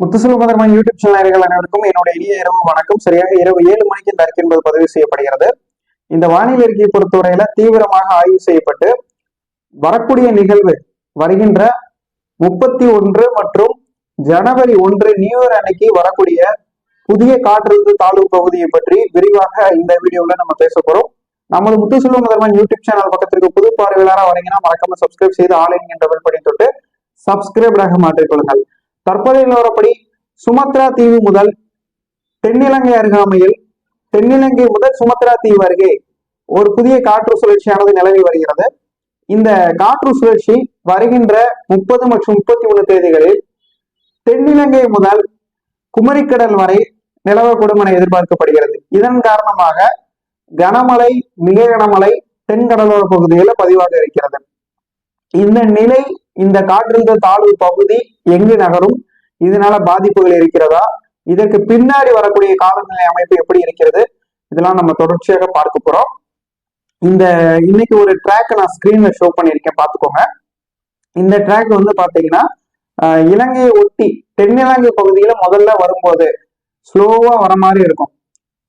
முத்துசெல்வபதர்மன் YouTube சேனல்கள் அனைவருக்கும் என்னோட இனிய இரவு வணக்கம். சரியாக இரவு ஏழு மணிக்கு இந்த அறிக்கை என்பது பதிவு செய்யப்படுகிறது. இந்த வானிலை அறிக்கையை பொறுத்தவரையில தீவிரமாக ஆய்வு செய்யப்பட்டு வரக்கூடிய நிகழ்வு வருகின்ற முப்பத்தி ஒன்று மற்றும் ஜனவரி ஒன்று நியூ இயர் அன்னைக்கு வரக்கூடிய புதிய காற்றழுத்த தாழ்வு பகுதியை பற்றி விரிவாக இந்த வீடியோல நம்ம பேச போறோம். நமது முத்துசுலம் முதல்வன் யூடியூப் சேனல் பக்கத்திற்கு புது பார்வையாளராக வரீங்கன்னா மறக்காம சப்ஸ்கிரைப் செய்து ஆல் என்கின்ற தொட்டு சப்ஸ்கிரைப் தொட்டு மாற்றிக்கொள்ளுங்கள். தற்போதைய நிலவரப்படி சுமத்ரா தீவு முதல் தென்னிலங்கை அருகாமையில் தென்னிலங்கை முதல் சுமத்ரா தீவு அருகே ஒரு புதிய காற்று சுழற்சியானது நிலவி வருகிறது. இந்த காற்று சுழற்சி வருகின்ற முப்பது மற்றும் முப்பத்தி மூணு தேதிகளில் தென்னிலங்கை முதல் குமரிக்கடல் வரை நிலவக்கூடும் என எதிர்பார்க்கப்படுகிறது. இதன் காரணமாக கனமழை மிக கனமழை தென்கடலோர பகுதியில் பதிவாக இருக்கிறது. இந்த நிலை இந்த காற்றழுத்த தாழ்வு பகுதி எங்கு நகரும்? இதனால பாதிப்புகள் இருக்கிறதா? இதற்கு பின்னாடி வரக்கூடிய காலநிலை அமைப்பு எப்படி இருக்கிறது? இதெல்லாம் நம்ம தொடர்ச்சியாக பார்க்க போறோம். இந்த இன்னைக்கு ஒரு ட்ராக் நான் ஸ்கிரீன்ல ஷோ பண்ணியிருக்கேன். பார்த்துக்கோங்க. இந்த ட்ராக் வந்து பாத்தீங்கன்னா இலங்கையை ஒட்டி தென்னிலங்கை பகுதியில முதல்ல வரும்போது ஸ்லோவா வர மாதிரி இருக்கும்.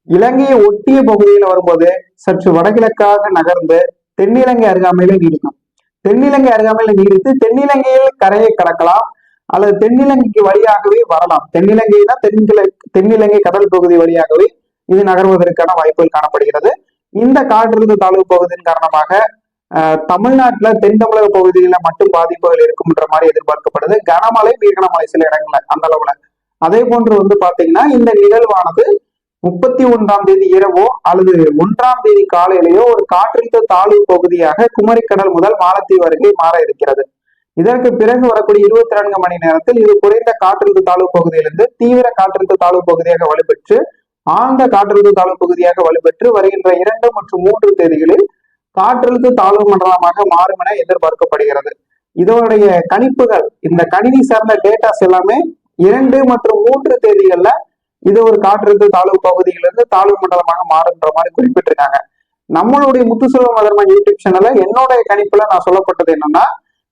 இலங்கையை ஒட்டிய பகுதியில வரும்போது சற்று வடகிழக்காக நகர்ந்து தென்னிலங்கை அருகாமையில நீடிக்கும். தென்னிலங்கை அருகாமையில நீடித்து தென்னிலங்கையில் கரையை கடக்கலாம். அல்லது தென்னிலங்கைக்கு வழியாகவே வரலாம். தென்னிலங்கைனா தென்கிழ தென்னிலங்கை கடல் பகுதி வழியாகவே இது நகர்வதற்கான வாய்ப்புகள் காணப்படுகிறது. இந்த காற்றழுத்த தாழ்வு பகுதியின் காரணமாக ஆஹ், தமிழ்நாட்டுல தென் தமிழக பகுதியில மட்டும் பாதிப்புகள் இருக்கும்ன்ற மாதிரி எதிர்பார்க்கப்படுது. கனமழை மீகனமழை சில இடங்கள்ல அந்த அளவுல. அதே போன்று வந்து பாத்தீங்கன்னா இந்த நிகழ்வானது முப்பத்தி ஒன்றாம் தேதி இரவோ அல்லது ஒன்றாம் தேதி காலையிலேயோ ஒரு காற்றழுத்த தாழ்வு பகுதியாக குமரிக்கடல் முதல் மாலத்தீவு அருகே மாற இருக்கிறது. இதற்கு பிறகு வரக்கூடிய இருபத்தி நான்கு மணி நேரத்தில் இது குறைந்த காற்றழுத்த தாழ்வு பகுதியிலிருந்து தீவிர காற்றழுத்த தாழ்வு பகுதியாக வலுப்பெற்று ஆழ்ந்த காற்றழுத்த தாழ்வு பகுதியாக வலுப்பெற்று வருகின்ற இரண்டு மற்றும் மூன்று தேதிகளில் காற்றழுத்த தாழ்வு மண்டலமாக மாறும் என எதிர்பார்க்கப்படுகிறது. இதனுடைய கணிப்புகள் இந்த கணினி சார்ந்த டேட்டாஸ் எல்லாமே இரண்டு மற்றும் மூன்று தேதிகள்ல இது ஒரு காற்றழுத்த தாழ்வு பகுதியிலிருந்து தாழ்வு மண்டலமாக மாறுன்ற மாதிரி குறிப்பிட்டிருக்காங்க. நம்மளுடைய முத்துசெல்வம் மதர்மன் யூடியூப் சேனல்ல என்னுடைய கணிப்புல நான் சொல்லப்பட்டது என்னன்னா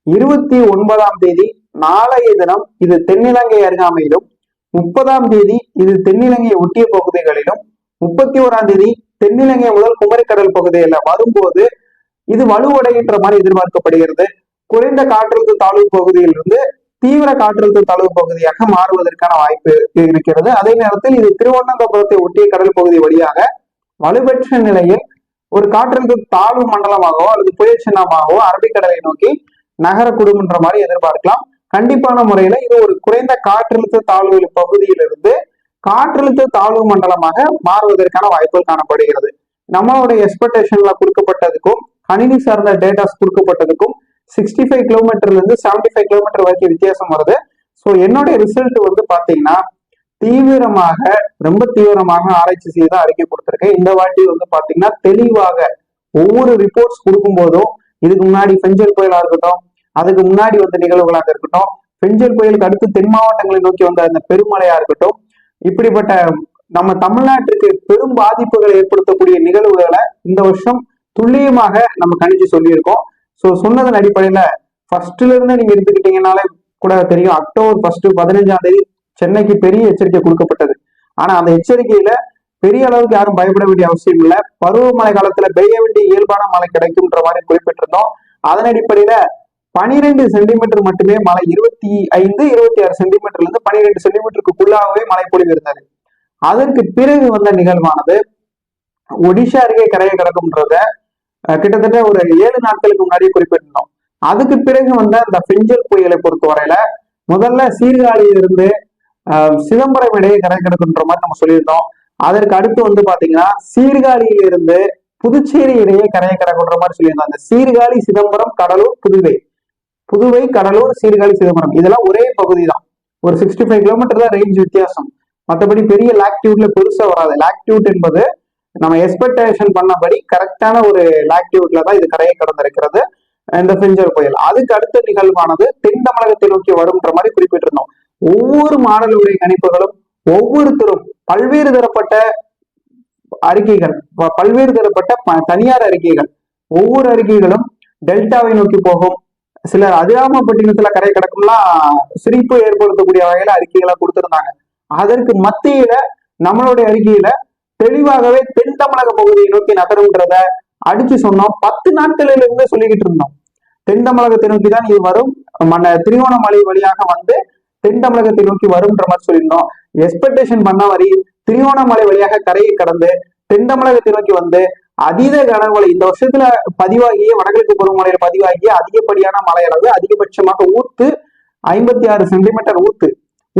இருபத்தி ஒன்பதாம் தேதி நாளைய தினம் இது தென்னிலங்கை அருகாமையிலும் முப்பதாம் தேதி இது தென்னிலங்கையை ஒட்டிய பகுதிகளிலும் முப்பத்தி ஓராம் தேதி தென்னிலங்கை முதல் குமரிக்கடல் பகுதியில வரும்போது இது வலுவடைகின்ற மாதிரி எதிர்பார்க்கப்படுகிறது. குறைந்த காற்றழுத்த தாழ்வு பகுதியிலிருந்து தீவிர காற்றழுத்த தாழ்வு பகுதியாக மாறுவதற்கான வாய்ப்பு இருக்கிறது. அதே நேரத்தில் இது திருவனந்தபுரத்தை ஒட்டிய கடல் பகுதி வழியாக வலுப்பெற்ற நிலையில் ஒரு காற்றழுத்த தாழ்வு மண்டலமாகவோ அல்லது புயல் சின்னமாகவோ அரபிக்கடலை நோக்கி நகரக்கூடும் என்ற மாதிரி எதிர்பார்க்கலாம். கண்டிப்பான முறையில இது ஒரு குறைந்த காற்றழுத்த தாழ்வு பகுதியிலிருந்து காற்றழுத்த தாழ்வு மண்டலமாக மாறுவதற்கான வாய்ப்புகள் காணப்படுகிறது. நம்மளுடைய எக்ஸ்பெக்டேஷன்ல கொடுக்கப்பட்டதுக்கும் கணினி சார்ந்த டேட்டாஸ் கொடுக்கப்பட்டதுக்கும் சிக்ஸ்டி ஃபைவ் கிலோமீட்டர்ல இருந்து செவன்டி ஃபைவ் கிலோமீட்டர் வரைக்கும் வித்தியாசம் வருது. ஸோ என்னுடைய ரிசல்ட் வந்து பாத்தீங்கன்னா தீவிரமாக ரொம்ப தீவிரமாக ஆராய்ச்சி செய்து அறிக்கை கொடுத்துருக்கேன். இந்த வாட்டி வந்து பாத்தீங்கன்னா தெளிவாக ஒவ்வொரு ரிப்போர்ட்ஸ் கொடுக்கும் போதும் இதுக்கு முன்னாடி பெஞ்சல் புயலா இருக்கட்டும் அதுக்கு முன்னாடி வந்த நிகழ்வுகளாக இருக்கட்டும் பெஞ்சல் புயலுக்கு அடுத்து தென் மாவட்டங்களை நோக்கி வந்த அந்த பெருமழையா இருக்கட்டும் இப்படிப்பட்ட நம்ம தமிழ்நாட்டுக்கு பெரும் பாதிப்புகளை ஏற்படுத்தக்கூடிய நிகழ்வுகளை இந்த வருஷம் துல்லியமாக நம்ம கணிச்சு சொல்லியிருக்கோம். ஸோ சொன்னதன் அடிப்படையில ஃபர்ஸ்ட்ல இருந்து நீங்க எடுத்துக்கிட்டீங்கனாலே கூட தெரியும். அக்டோபர் ஃபர்ஸ்ட் பதினஞ்சாம் தேதி சென்னைக்கு பெரிய எச்சரிக்கை கொடுக்கப்பட்டது. ஆனா அந்த எச்சரிக்கையில பெரிய அளவுக்கு யாரும் பயப்பட வேண்டிய அவசியம் இல்லை. பருவமழை காலத்துல பெய்ய வேண்டிய இயல்பான மழை கிடைக்கும்ன்ற மாதிரி குறிப்பிட்டிருந்தோம். அதன் அடிப்படையில பனிரெண்டு சென்டிமீட்டர் மட்டுமே மழை இருபத்தி ஐந்து இருபத்தி ஆறு சென்டிமீட்டர்ல இருந்து பனிரெண்டு சென்டிமீட்டருக்குள்ளாகவே மழை பொழிவு இருந்தது அதற்கு பிறகு வந்த நிகழ்வானது ஒடிஷா அருகே கரையை கிடக்கும்ன்றத கிட்டத்தட்ட ஒரு ஏழு நாட்களுக்கு முன்னாடி குறிப்பிட்டிருந்தோம். அதுக்கு பிறகு வந்த அந்த பெஞ்சல் புயலை பொறுத்தவரையில முதல்ல சீர்காழியிலிருந்து சிதம்பரம் இடையே கரை கிடக்குன்ற மாதிரி நம்ம சொல்லியிருந்தோம். அதற்கு அடுத்து வந்து பாத்தீங்கன்னா சீர்காழியிலிருந்து புதுச்சேரி இடையே கரையை கிடக்குன்ற மாதிரி சொல்லியிருந்தோம் அந்த சீர்காழி சிதம்பரம் கடலூர் புதுவை. புதுவை கடலூர் சீர்காழி சிதம்பரம். இதெல்லாம் ஒரே பகுதி தான் ஒரு சிக்ஸ்டி ஃபைவ் கிலோமீட்டர் தான் ரேஞ்ச் வித்தியாசம். மற்றபடி பெரிய லாக்டியூட்ல பெருசா வராது. லாக்டியூட் என்பது நம்ம எக்ஸ்பெக்டேஷன் பண்ணபடி கரெக்டான ஒரு லாக்டிவிட்ல தான் இது கரையை கடந்திருக்கிறது இந்த பெஞ்சல் புயல். அதுக்கு அடுத்த நிகழ்வானது தென் தமிழகத்தை நோக்கி வரும்ன்ற மாதிரி குறிப்பிட்டிருந்தோம். ஒவ்வொரு மாடலுடைய கணிப்புகளும் ஒவ்வொருத்தரும் பல்வேறு தரப்பட்ட அறிக்கைகள் பல்வேறு தரப்பட்ட ப- தனியார் அறிக்கைகள் ஒவ்வொரு அறிக்கைகளும் டெல்டாவை நோக்கி போகும். சிலர் அதிராமப்பட்டினத்துல கரை கிடக்கும்லாம் சிரிப்பு ஏற்படுத்தக்கூடிய வகையில அறிக்கைகளை கொடுத்திருந்தாங்க. அதற்கு மத்தியில நம்மளுடைய அறிக்கையில தெளிவாகவே தென் தமிழக பகுதியை நோக்கி நகரும்ன்றத அடிச்சு சொன்னோம். பத்து நாட்களில இருந்து சொல்லிக்கிட்டு இருந்தோம். தென் தமிழகத்தை நோக்கி தான் இது வரும். மன்ன திருவோணமலை வழியாக வந்து தென் தமிழகத்தை நோக்கி வரும்ன்ற மாதிரி சொல்லியிருந்தோம். எக்ஸ்பெக்டேஷன் பண்ண வரி திருவோணமலை வழியாக கரையை கடந்து தென் தமிழகத்தை நோக்கி வந்து அதீத கனமழை இந்த வருஷத்துல பதிவாகிய வடகிழக்கு பருவமழையில பதிவாகிய அதிகப்படியான மழை அளவு அதிகபட்சமாக ஊத்து ஐம்பத்தி ஆறு சென்டிமீட்டர் ஊத்து.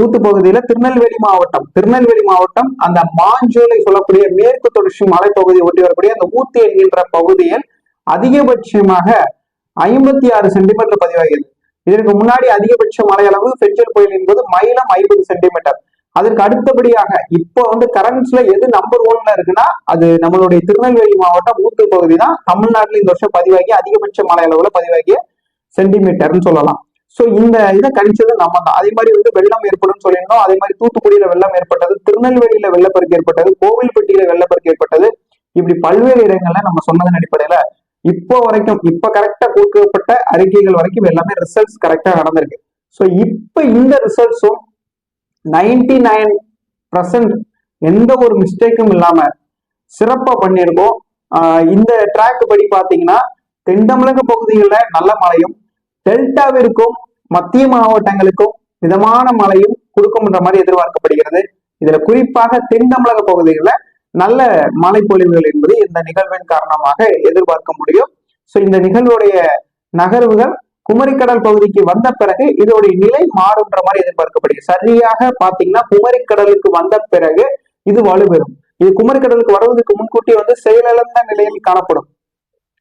ஊத்து பகுதியில திருநெல்வேலி மாவட்டம். திருநெல்வேலி மாவட்டம் அந்த மாஞ்சோலை சொல்லக்கூடிய மேற்கு தொடர்ச்சி மலைப்பகுதியை ஒட்டி வரக்கூடிய அந்த ஊத்து என்கின்ற பகுதியில் அதிகபட்சமாக ஐம்பத்தி ஆறு சென்டிமீட்டர் பதிவாகிறது. இதற்கு முன்னாடி அதிகபட்ச மழை அளவு பெஞ்சல் புயல் என்பது மயிலம் ஐம்பது சென்டிமீட்டர் அதற்கு அடுத்தபடியாக இப்போ வந்து கரண்ட்ஸ்ல எது நம்பர் ஒன்ல இருக்குன்னா அது நம்மளுடைய திருநெல்வேலி மாவட்டம் ஊத்து பகுதி தான். தமிழ்நாட்டில் இந்த வருஷம் பதிவாகி அதிகபட்ச மழை அளவுல பதிவாகிய சென்டிமீட்டர்னு சொல்லலாம். சோ இந்த இதை கணிச்சது நம்ம தான் அதே மாதிரி வந்து வெள்ளம் ஏற்படும் சொல்லியிருந்தோம். அதே மாதிரி தூத்துக்குடியில வெள்ளம் ஏற்பட்டது திருநெல்வேலியில வெள்ளப்பெருக்கு ஏற்பட்டது கோவில்பட்டியில வெள்ளப்பெருக்கு ஏற்பட்டது. இப்படி பல்வேறு இடங்கள்ல நம்ம சொன்னதன் அடிப்படையில இப்போ வரைக்கும் இப்ப கரெக்டா கொடுக்கப்பட்ட அறிக்கைகள் வரைக்கும் எல்லாமே ரிசல்ட்ஸ் கரெக்டா நடந்திருக்கு. சோ இப்ப இந்த ரிசல்ட்ஸும் நைன்டி நைன் பர்சன்ட் எந்த ஒரு மிஸ்டேக்கும் இல்லாம சிறப்பா பண்ணியிருக்கோம். இந்த ட்ராக் படி பாத்தீங்கன்னா தென் தமிழக பகுதிகளில் நல்ல மழையும் டெல்டாவிற்கும் மத்திய மாவட்டங்களுக்கும் மிதமான மழையும் கொடுக்கும்ன்ற மாதிரி எதிர்பார்க்கப்படுகிறது. இதுல குறிப்பாக தென் தமிழக பகுதிகளில் நல்ல மழை பொழிவுகள் என்பது இந்த நிகழ்வின் காரணமாக எதிர்பார்க்க முடியும். ஸோ இந்த நிகழ்வுடைய நகர்வுகள் குமரிக்கடல் பகுதிக்கு வந்த பிறகு இதோடைய நிலை மாறுன்ற மாதிரி எதிர்பார்க்கப்படுகிறது. சரியாக பாத்தீங்கன்னா குமரிக்கடலுக்கு வந்த பிறகு இது வலுப்பெறும். இது குமரிக்கடலுக்கு வருவதற்கு முன்கூட்டி வந்து செயலிழந்த நிலையில் காணப்படும்.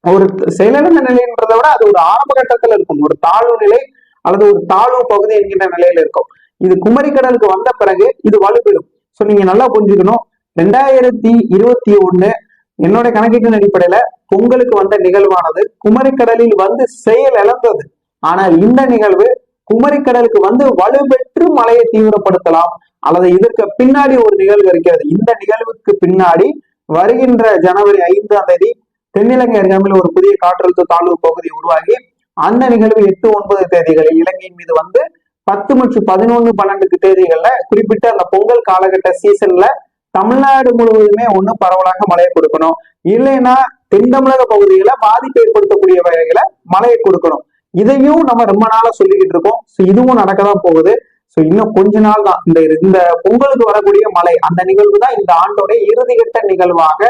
ஒரு செயலிழந்த நிலைன்றதை விட அது ஒரு ஆரம்ப கட்டத்துல இருக்கும். ஒரு தாழ்வு நிலை அல்லது ஒரு தாழ்வு பகுதி என்கின்ற நிலையில இருக்கும். இது குமரிக்கடலுக்கு வந்த பிறகு இது வலுப்பெறும். சோ நீங்க நல்லா புரிஞ்சுக்கணும். ரெண்டாயிரத்தி இருபத்தி ஒண்ணு என்னோட கணக்கீட்டின் அடிப்படையில பொங்கலுக்கு வந்த நிகழ்வானது குமரிக்கடலில் வந்து செயல் இழந்தது. ஆனால் இந்த நிகழ்வு குமரிக்கடலுக்கு வந்து வலுப்பெற்று மழையை தீவிரப்படுத்தலாம் அல்லது இதற்கு பின்னாடி ஒரு நிகழ்வு இருக்கிறது. இந்த நிகழ்வுக்கு பின்னாடி வருகின்ற ஜனவரி ஐந்தாம் தேதி தென்னிலங்கை அருகாமையில் ஒரு புதிய காற்றழுத்த தாழ்வு பகுதி உருவாகி அந்த நிகழ்வு எட்டு ஒன்பது தேதிகளில் இலங்கையின் மீது வந்து பத்து மற்றும் பதினொன்னு பன்னெண்டுக்கு தேதிகள்ல குறிப்பிட்ட அந்த பொங்கல் காலகட்ட சீசன்ல தமிழ்நாடு முழுவதுமே ஒன்றும் பரவலாக மழையை கொடுக்கணும். இல்லைன்னா தென் தமிழக பகுதியில பாதிப்பு ஏற்படுத்தக்கூடிய வகைகளை மழையை கொடுக்கணும். இதையும் நம்ம ரொம்ப நாளா சொல்லிக்கிட்டு இருக்கோம். ஸோ இதுவும் நடக்கதான் போகுது. ஸோ இன்னும் கொஞ்ச நாள் தான் இந்த இந்த பொங்கலுக்கு வரக்கூடிய மழை அந்த நிகழ்வு தான் இந்த ஆண்டோட இறுதிகட்ட நிகழ்வாக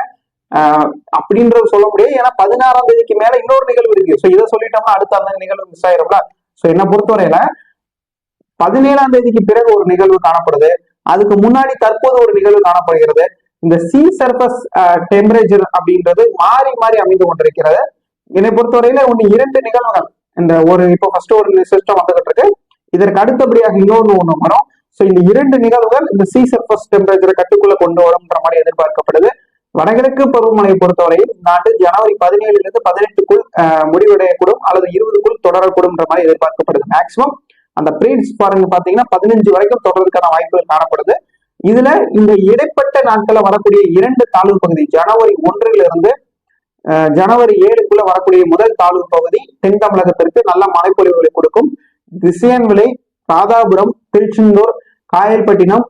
அப்படின்றது சொல்ல முடியாது. ஏன்னா பதினாறாம் தேதிக்கு மேல இன்னொரு நிகழ்வு இருக்கு. ஸோ இதை சொல்லிட்டோம்னா அடுத்த அந்த நிகழ்வு மிஸ் ஆயிரும்ல? ஸோ என்ன பொறுத்தவரையில பதினேழாம் தேதிக்கு பிறகு ஒரு நிகழ்வு காணப்படுது. அதுக்கு முன்னாடி தற்போது ஒரு நிகழ்வு காணப்படுகிறது. இந்த சி சர்ஃபஸ் டெம்பரேச்சர் அப்படின்றது மாறி மாறி அமைந்து கொண்டிருக்கிறது. என்னை பொறுத்தவரையில ஒன்று இரண்டு நிகழ்வுகள். இந்த ஒரு இப்போ ஃபர்ஸ்ட் ஒரு சிஸ்டம் வந்துகிட்டு இருக்கு இதற்கு அடுத்தபடியாக இன்னொன்று ஒன்று வரும். ஸோ இந்த இரண்டு நிகழ்வுகள் இந்த சி சர்ஃபஸ் டெம்பரேச்சரை கட்டுக்குள்ள கொண்டு வரும்ன்ற மாதிரி எதிர்பார்க்கப்படுது. வடகிழக்கு பருவமழையை பொறுத்தவரையில் இந்த ஆண்டு ஜனவரி பதினேழுலேருந்து பதினெட்டுக்குள் முடிவடையக்கூடும் அல்லது இருபதுக்குள் தொடரக்கூடும்ன்ற மாதிரி எதிர்பார்க்கப்படுது. மேக்சிமம் அந்த பிரீட்ஸ் பாருங்க பாத்தீங்கன்னா பதினஞ்சு வரைக்கும் தொடர்றதுக்கான வாய்ப்புகள் காணப்படுது. இதுல இந்த இடைப்பட்ட நாட்களில் வரக்கூடிய இரண்டு தாழ்வு பகுதி ஜனவரி ஒன்றிலிருந்து ஜனவரி ஏழுக்குள்ள வரக்கூடிய முதல் தாழ்வு பகுதி தென் தமிழகத்திற்கு நல்ல மழைப்பொழிவுகளை கொடுக்கும். திசையன் விலை ராதாபுரம் திருச்செந்தூர் காயல்பட்டினம்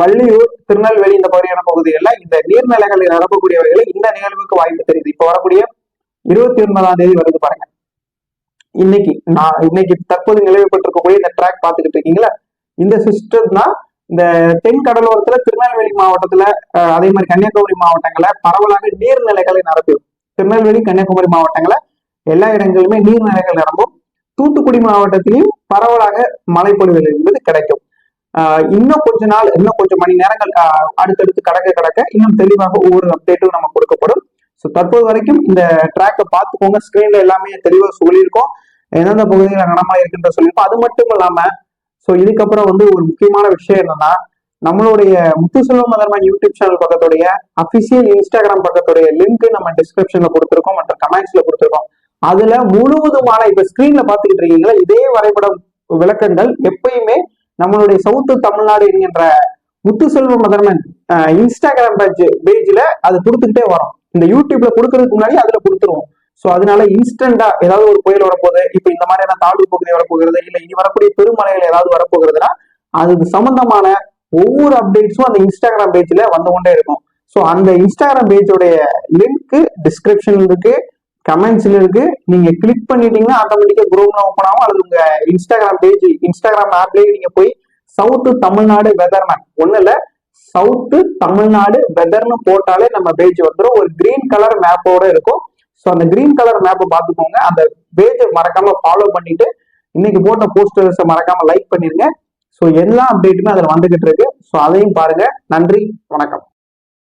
வள்ளியூர் திருநெல்வேலி இந்த மாதிரியான பகுதிகளில் இந்த நீர்நிலைகளை நிரப்பக்கூடிய வகையில் இந்த நிகழ்வுக்கு வாய்ப்பு தெரியுது. இப்ப வரக்கூடிய இருபத்தி ஒன்பதாம் தேதி வருது பாருங்க. இன்னைக்கு நான் இன்னைக்கு தற்போது நிலவுபட்டிருக்கக்கூடிய இந்த ட்ராக் பார்த்துக்கிட்டு இருக்கீங்களா? இந்த சிஸ்டம் தான் இந்த தென் கடலோரத்துல திருநெல்வேலி மாவட்டத்துல அதே மாதிரி கன்னியாகுமரி மாவட்டங்களை பரவலாக நீர்நிலைகளை நிரப்பிடும் திருநெல்வேலி கன்னியாகுமரி மாவட்டங்களை எல்லா இடங்களிலுமே நீர்நிலைகள் நிரம்பும். தூத்துக்குடி மாவட்டத்திலையும் பரவலாக மழைப்பொழிவுகள் என்பது கிடைக்கும். இன்னும் கொஞ்ச நாள் இன்னும் கொஞ்சம் மணி நேரங்கள் அடுத்தடுத்து கடக்க கடக்க இன்னும் தெளிவாக ஒவ்வொரு அப்டேட்டும் நம்ம கொடுக்கப்படும். ஸோ தற்போது வரைக்கும் இந்த ட்ராக்கை பார்த்துக்கோங்க. ஸ்க்ரீன்ல எல்லாமே தெளிவாக சொல்லியிருக்கோம். எந்தெந்த பகுதியில் நடமா இருக்குன்ற சொல்லியிருக்கோம். அது மட்டும் இல்லாம ஸோ இதுக்கப்புறம் வந்து ஒரு முக்கியமான விஷயம் என்னன்னா நம்மளுடைய முத்துசெல்வம் மதர்மன் யூடியூப் சேனல் பக்கத்துடைய அபிஷியல் இன்ஸ்டாகிராம் பக்கத்துடைய லிங்க் நம்ம டிஸ்கிரிப்ஷன்ல கொடுத்துருக்கோம். மற்றும் கமெண்ட்ஸ்ல கொடுத்துருக்கோம். அதுல முழுவதுமான இப்ப ஸ்கிரீன்ல பாத்துக்கிட்டு இருக்கீங்களா? இதே வரைபடம் விளக்கங்கள் எப்பயுமே நம்மளுடைய சவுத்து தமிழ்நாடு என்கின்ற முத்துசெல்வ மதர்மன் இன்ஸ்டாகிராம் பேஜ் பேஜ்ல அது கொடுத்துக்கிட்டே வரும். இந்த யூடியூப்ல கொடுக்கறதுக்கு முன்னாடி அதுல கொடுத்துருவோம். ஸோ அதனால இன்ஸ்டண்டா ஏதாவது ஒரு புயல் வரப்போகுது இப்போ இந்த மாதிரியான தாழ்வு பகுதி வரப்போகிறது இல்ல இனி வரக்கூடிய பெருமலைகள் ஏதாவது வரப்போகிறதுனா அது சம்பந்தமான ஒவ்வொரு அப்டேட்ஸும் அந்த இன்ஸ்டாகிராம் பேஜ்ல வந்து கொண்டே இருக்கும். ஸோ அந்த இன்ஸ்டாகிராம் பேஜோடைய லிங்க் டிஸ்கிரிப்ஷன் இருக்கு. கமெண்ட்ஸ்ல இருக்கு. நீங்க கிளிக் பண்ணிட்டீங்கன்னா ஆட்டோமேட்டிக்கா குரோம்ல ஓப்பன் ஆகும். அல்லது உங்க இன்ஸ்டாகிராம் பேஜ் இன்ஸ்டாகிராம் ஆப்லயே நீங்க போய் சவுத்து தமிழ்நாடு வெதர்மேன் ஒண்ணு இல்ல. சவுத்து தமிழ்நாடு வெதர்னு போட்டாலே நம்ம பேஜ் வந்துடும் ஒரு கிரீன் கலர் மேப்போட இருக்கும். ஸோ அந்த கிரீன் கலர் மேப்பை பார்த்துக்கோங்க. அந்த பேஜை மறக்காம ஃபாலோ பண்ணிட்டு இன்னைக்கு போட்ட போஸ்டர்ஸை மறக்காம லைக் பண்ணிருங்க. ஸோ எல்லா அப்டேட்டுமே அதில் வந்துகிட்டு இருக்கு. ஸோ அதையும் பாருங்க. நன்றி. வணக்கம்.